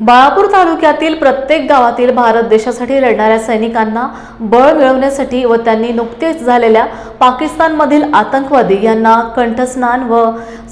बाळापूर तालुक्यातील प्रत्येक गावातील भारत देशासाठी लढणाऱ्या सैनिकांना बळ मिळवण्यासाठी व त्यांनी नुकतेच झालेल्या पाकिस्तानमधील आतंकवादी यांना कंठस्नान व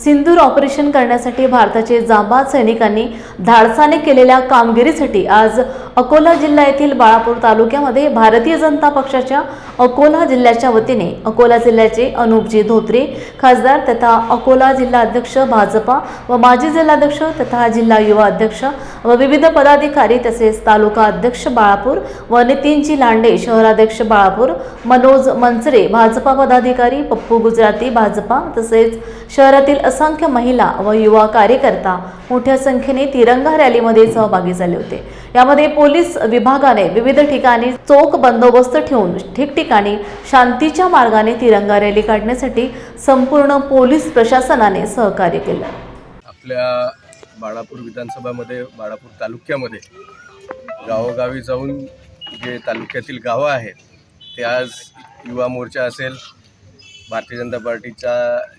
सिंदूर ऑपरेशन करण्यासाठी भारताचे जाबाज सैनिकांनी धाडसाने केलेल्या कामगिरीसाठी आज अकोला जिल्हा येथील बाळापूर तालुक्यामध्ये भारतीय जनता पक्षाच्या अकोला जिल्ह्याच्या वतीने अकोला जिल्ह्याचे अनुपजी धोत्रे खासदार तथा अकोला जिल्हा अध्यक्ष भाजपा व माजी जिल्हाध्यक्ष तथा जिल्हा युवा अध्यक्ष व विविध पदाधिकारी तसेच तालुका अध्यक्ष बाळापूर व नितीनजी लांडे शहराध्यक्ष बाळापूर मनोज मनसरे भाजपा पदाधिकारी पप्पू गुजराती भाजपा तसेच शहरातील असंख्य महिला व युवा कार्यकर्ता मोठ्या संख्येने तिरंगा रॅलीमध्ये सहभागी झाले होते. यामध्ये पोलीस विभागाने विविध ठिकाणी चोख बंदोबस्त ठेवून ठिकठिकाणी ठिकाणी शांतीच्या मार्गाने तिरंगा रॅली काढण्यासाठी संपूर्ण पोलीस प्रशासनाने सहकार्य केलं. आपल्या बाळापूर विधानसभामध्ये बाळापूर तालुक्यामध्ये गावोगावी जाऊन जे तालुक्यातील गावं आहेत ते आज युवा मोर्चा असेल भारतीय जनता पार्टीच्या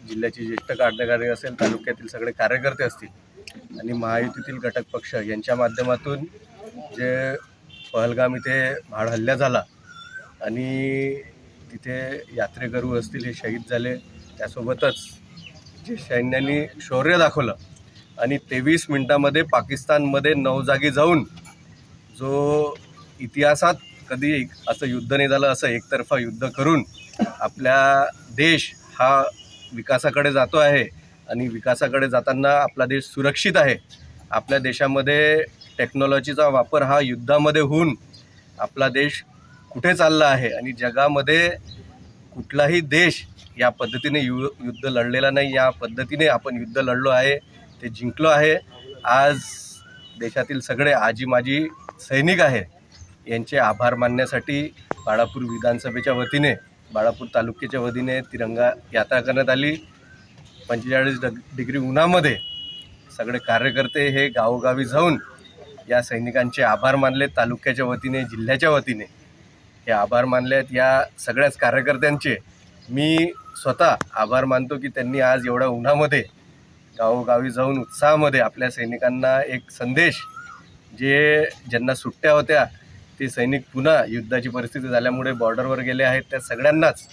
जिल्ह्याची ज्येष्ठ कार्यकारी असेल तालुक्यातील सगळे कार्यकर्ते असतील आणि महायुतीतील घटक पक्ष यांच्या माध्यमातून जे पहलगाम इथे भाड हल्ला झाला आणि तिथे यात्रेकरू असतील हे शहीद झाले. त्यासोबतच जे सैन्याने शौर्य दाखवलं आणि तेवीस मिनटामध्ये पाकिस्तानमध्ये नऊ जागी जाऊन जो इतिहासात कधी एक- असं युद्ध नाही झालं असं एकतर्फा युद्ध करून आपल्या देश हा विकासाकडे जातो आहे आणि विकासाकडे जाताना आपला देश सुरक्षित आहे. आपल्या देशामध्ये टेक्नॉलॉजीचा वापर हा युद्धामध्ये होऊन आपला देश कुठे चालला आहे आणि जगामध्ये कुठलाही देश या पद्धतीने यु युद्ध लढलेला नाही. या पद्धतीने आपण युद्ध लढलो आहे ते जिंकलो आहे. आज देशातील सगळे आजी माजी सैनिक आहे. यांचे आभार मानण्यासाठी बाळापूर विधानसभेच्या वतीने बाळापूर तालुक्याच्या वतीने तिरंगा यात्रा करण्यात आली. पंचेचाळीस डग डिग्री उन्हामध्ये सगळे कार्यकर्ते हे गावोगावी जाऊन या सैनिकांचे आभार मानले. तालुक्याच्या वतीने जिल्ह्याच्या वतीने. हे आभार मानले आहेत या सगळ्याच कार्यकर्त्यांचे. मी स्वतः आभार मानतो की त्यांनी आज एवढ्या उन्हामध्ये गावोगावी जाऊन उत्साहामध्ये आपल्या सैनिकांना एक संदेश जे ज्यांना सुट्ट्या होत्या ते सैनिक पुन्हा युद्धाची परिस्थिती झाल्यामुळे बॉर्डरवर गेले आहेत. त्या सगळ्यांनाच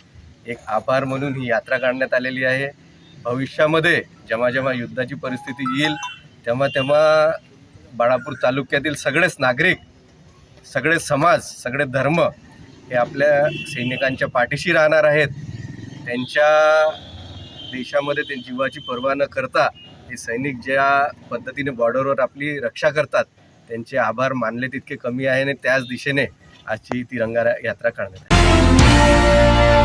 एक आभार म्हणून ही यात्रा काढण्यात आलेली आहे. भविष्यामध्ये जेव्हा जेव्हा युद्धाची परिस्थिती येईल तेव्हा तेव्हा बाळापूर तालुक्यातील सगळेच नागरिक सगळे समाज सगळे धर्म हे आपल्या सैनिकांच्या पाठीशी राहणार आहेत. त्यांच्या देशामध्ये त्यांची जीवाची पर्वा न करता हे सैनिक ज्या पद्धतीने बॉर्डरवर आपली रक्षा करतात त्यांचे आभार मानले तितके कमी आहे आणि त्याच दिशेने आजची तिरंगा यात्रा काढण्यात आली.